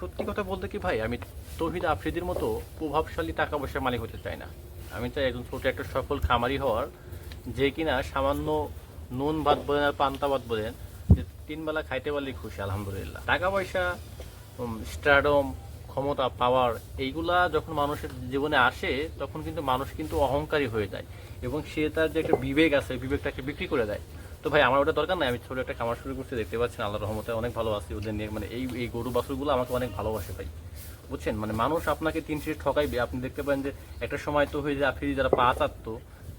সত্যি কথা বলতে কি ভাই, আমি তহিদ আফ্রিদির মতো প্রভাবশালী টাকা পয়সার মালিক হতে চাই না। আমি চাই একজন ছোট একটা সফল খামারি হওয়ার, যে কিনা সামান্য নুন ভাত বলেন আর পান্তা ভাত বলেন, যে তিনবেলা খাইতে পারলেই খুশি, আলহামদুলিল্লাহ। টাকা পয়সা স্ট্রাডম ক্ষমতা পাওয়ার এইগুলা যখন মানুষের জীবনে আসে, তখন কিন্তু মানুষ কিন্তু অহংকারী হয়ে যায় এবং সে তার যে একটা বিবেক আছে, বিবেকটাকে বিক্রি করে দেয়। তো ভাই, আমার ওটা দরকার নাই। আমি ছোট একটা খামার শুরু করতে দেখতে পাচ্ছেন আল্লাহ রহমতে অনেক ভালো আছি। ওদের নিয়ে মানে এই এই গরু বাছুরগুলো আমাকে অনেক ভালোবাসে ভাই। বুঝছেন? মানে মানুষ আপনাকে তিন শেষ ঠকাইবে। আপনি দেখতে পারেন যে একটা সময় তো হয়ে যায় আফ্রিদি যারা পা চাটতো,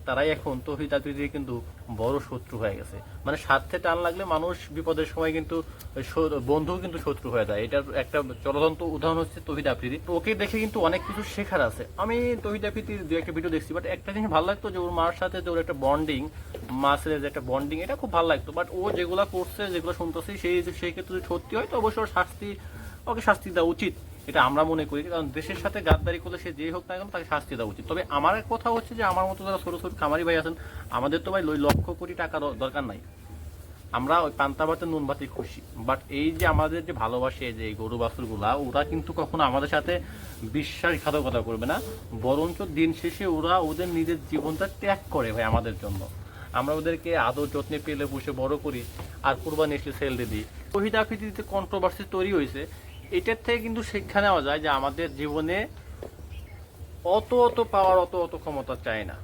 তারাই এখন তহিদ আফ্রিদির কিন্তু বড় শত্রু হয়ে গেছে। মানে স্বার্থে টান লাগলে মানুষ বিপদের সময় কিন্তু বন্ধু কিন্তু শত্রু হয়ে যায়। এটার একটা চলন্ত উদাহরণ হচ্ছে তহিদ আফ্রিদি। ওকে দেখে কিন্তু অনেক কিছু শেখার আছে। আমি তহিদ আফ্রিদির দু একটা ভিডিও দেখছি বাট একটা জিনিস ভালো লাগতো যে ওর মার সাথে যে ওর একটা বন্ডিং মাসের যে একটা বন্ডিং এটা খুব ভালো লাগতো। বাট ও যেগুলো করছে, যেগুলো শুনতেছি, সেই সেই ক্ষেত্রে যদি সত্যি হয়, তো অবশ্যই শাস্তি, ওকে শাস্তি দেওয়া উচিত। এটা আমরা মনে করি, কারণ দেশের সাথে গাদ্দারি করলে সে যে হোক না কেন তাকে শাস্তি দেওয়া উচিত। তবে আমার কথা হচ্ছে যে, আমার মতো যারা ছোট ছোট খামারি ভাই আছেন, আমাদের তো ভাই লক্ষ কোটি টাকা দরকার নাই। আমরা ওই পান্তা ভাতে নুন ভাতে খুশি। বাট এই যে আমাদের যে ভালোবাসে, যে গরু বাছুরগুলা ওরা কিন্তু কখনো আমাদের সাথে বিশ্বাসঘাতকতা করবে না। বরঞ্চ দিন শেষে ওরা ওদের নিজের জীবনটা ত্যাগ করে ভাই আমাদের জন্য। আমরা ওদেরকে আদর যত্নে পেলে বসে বড় করি আর কুরবানি এসে সেল দিয়ে দিই। শহীদ আকৃতিতে কন্ট্রোভার্সি তৈরি হয়েছে। এটার থেকে কিন্তু শিক্ষা নেওয়া যায় যে আমাদের জীবনে অত অত পাওয়ার, অত অত ক্ষমতা চায় না।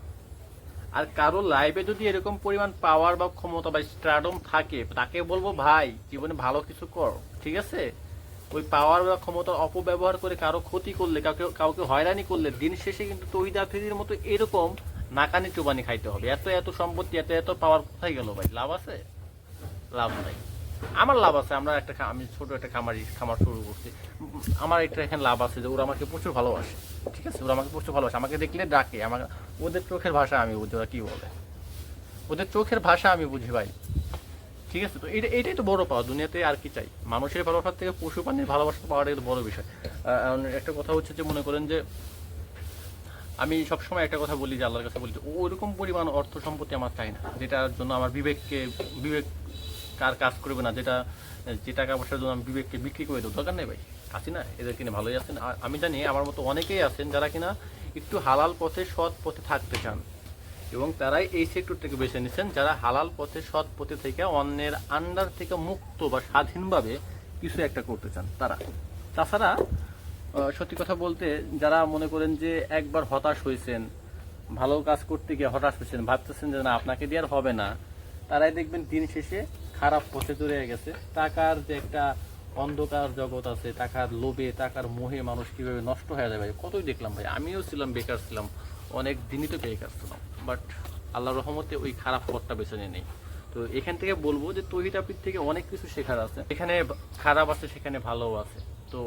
আর কারও লাইফে যদি এরকম পরিমাণ পাওয়ার বা ক্ষমতা বা স্ট্রাডম থাকে, তাকে বলব, ভাই, জীবনে ভালো কিছু কর, ঠিক আছে? ওই পাওয়ার বা ক্ষমতার অপব্যবহার করে কারও ক্ষতি করলে, কাউকে কাউকে হয়রানি করলে, দিন শেষে কিন্তু তহিদ আফ্রিদির মতো এরকম নাকানি চুবানি খাইতে হবে। এত এত সম্পত্তি, এত এত পাওয়ার কোথায় গেল ভাই? লাভ আছে? লাভ নাই। আমার লাভ আছে। আমরা একটা আমি ছোট একটা খামারি, খামার শুরু করছি। আমার একটা এখানে লাভ আছে যে, ওরা আমাকে প্রচুর ভালোবাসে। ঠিক আছে? ওরা আমাকে প্রচুর ভালোবাসে। আমাকে দেখলে ডাকে। আমার ওদের চোখের ভাষা আমি বুঝি, ওরা কি বলে? ওদের চোখের ভাষা আমি বুঝি ভাই। ঠিক আছে? তো এটা এটাই তো বড় পাওয়া। দুনিয়াতে আর কি চাই? মানুষের ভালোবাসার থেকে পশু প্রাণীর ভালোবাসা পাওয়াটা কিন্তু বড় বিষয়। একটা কথা হচ্ছে যে, মনে করেন যে আমি সবসময় একটা কথা বলি যে আল্লাহর কাছে বলি যে ওরকম পরিমাণ অর্থ সম্পত্তি আমার চাই না। যেটার জন্য আমার বিবেককে, বিবেক কার কাজ করবে না, যেটা, যে টাকা পয়সার জন্য আমি বিবেককে বিক্রি করে দেবো। দরকার নেই ভাই আছি না, এদের কিনে ভালোই আছেন আমি জানি আমার মতো অনেকেই আছেন যারা কিনা একটু হালাল পথে, সৎ পথে থাকতে চান। এবং তারাই এই সেক্টর থেকে বেছে নিচ্ছেন যারা হালাল পথে, সৎ পথে থেকে অন্যের আন্ডার থেকে মুক্ত বা স্বাধীনভাবে কিছু একটা করতে চান। তারা, তাছাড়া সত্যি কথা বলতে যারা মনে করেন যে একবার হতাশ হয়েছেন, ভালো কাজ করতে গিয়ে হতাশ হয়েছেন, ভাবতেছেন যে না, আপনাকে দিয়ে আর হবে না, তারাই দেখবেন দিন শেষে খারাপ পথে চলে গেছে। টাকার যে একটা অন্ধকার জগৎ আছে, টাকার লোভে, টাকার মোহে মানুষ কীভাবে নষ্ট হয়ে যাবে কতই দেখলাম ভাই, আমিও ছিলাম, বেকার ছিলাম, অনেক দিনই তো বেকার ছিলাম বাট আল্লাহ রহমতে ওই খারাপ পথটা বেছে নেই তো এখান থেকে বলব যে তহিদ আপির থেকে অনেক কিছু শেখার আছে। এখানে খারাপ আছে, সেখানে ভালো আছে। তো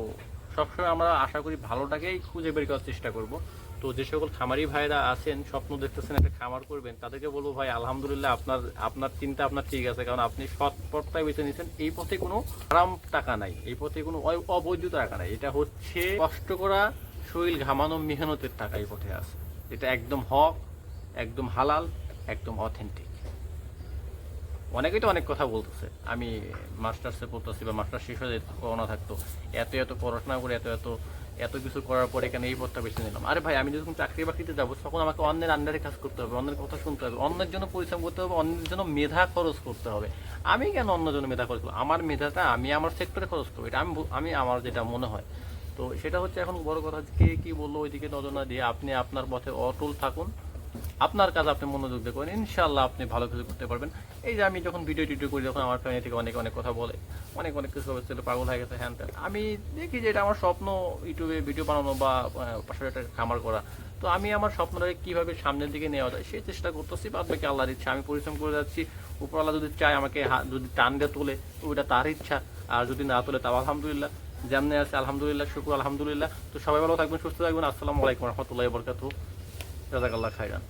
সবসময় আমরা আশা করি ভালোটাকেই খুঁজে বের করার চেষ্টা করব। তো যে সকল খামারি ভাইরা আছেন, স্বপ্ন দেখতেছেন একটা খামার করবেন, তাদেরকে বলব ভাই, আলহামদুলিল্লাহ আপনার আপনার চিন্তা আপনার ঠিক আছে, কারণ আপনি সৎ পথটাই বেছে নিয়েছেন। এই পথে কোনো আরাম টাকা নাই, এই পথে কোনো অবৈধ টাকা নাই। এটা হচ্ছে কষ্ট করা, শরীর ঘামানো, মেহনতের টাকা এই পথে আছে। এটা একদম হক, একদম হালাল, একদম অথেন্টিক অনেকেই তো অনেক কথা বলতেছে। আমি মাস্টার্সে পড়তেছি বা মাস্টার শেষ হয়ে করোনা থাকতো। এত এত পড়াশোনা করে এত এত এত কিছু করার পরে এখানে এই পথটা বেছে নিলাম। আরে ভাই, আমি যখন চাকরি বাকরিতে যাব, তখন আমাকে অন্যের আন্ডারে কাজ করতে হবে, অন্যের কথা শুনতে হবে, অন্যের জন্য পরিশ্রম করতে হবে, অন্যের জন্য মেধা খরচ করতে হবে। আমি কেন অন্য জন্য মেধা খরচ করব? আমার মেধাটা আমি আমার সেক্টরে খরচ করব। এটা আমি আমি আমার যেটা মনে হয়। তো সেটা হচ্ছে এখন বড় কথা কে কি বলল, ওইদিকে নজর না দিয়ে আপনি আপনার পথে অটল থাকুন। আপনার কাজ আপনি মনোযোগ করেন ইনশাল্লাহ আপনি ভালো কিছু করতে পারবেন। এই যে আমি যখন ভিডিও টিডিও করি, যখন আমার ফ্যামিলি থেকে অনেক অনেক কথা বলে, অনেক অনেক কিছু ছেলে পাগল হয়ে গেছে, হ্যান ত্যান। আমি দেখি যে এটা আমার স্বপ্ন, ইউটিউবে ভিডিও বানানো বা পাশে একটা খামার করা। তো আমি আমার স্বপ্নটাকে কীভাবে সামনের দিকে নেওয়া যায়, সেই চেষ্টা করতেছি, বাদ বাকি আল্লাহর ইচ্ছা। আমি পরিশ্রম করে যাচ্ছি উপরওয়ালা যদি চায় আমাকে যদি টান দিয়ে তোলে ওইটা তার ইচ্ছা। আর যদি না তোলে, তাও আলহামদুলিল্লাহ। যেমনি আছে, আলহামদুলিল্লাহ, শুক্র, আলহামদুলিল্লাহ। তো সবাই ভালো থাকবেন, সুস্থ থাকবেন। আসসালামু আলাইকুম রহমতুল্লাহ বরকাতু রাজাকাল্লাহ খাইরান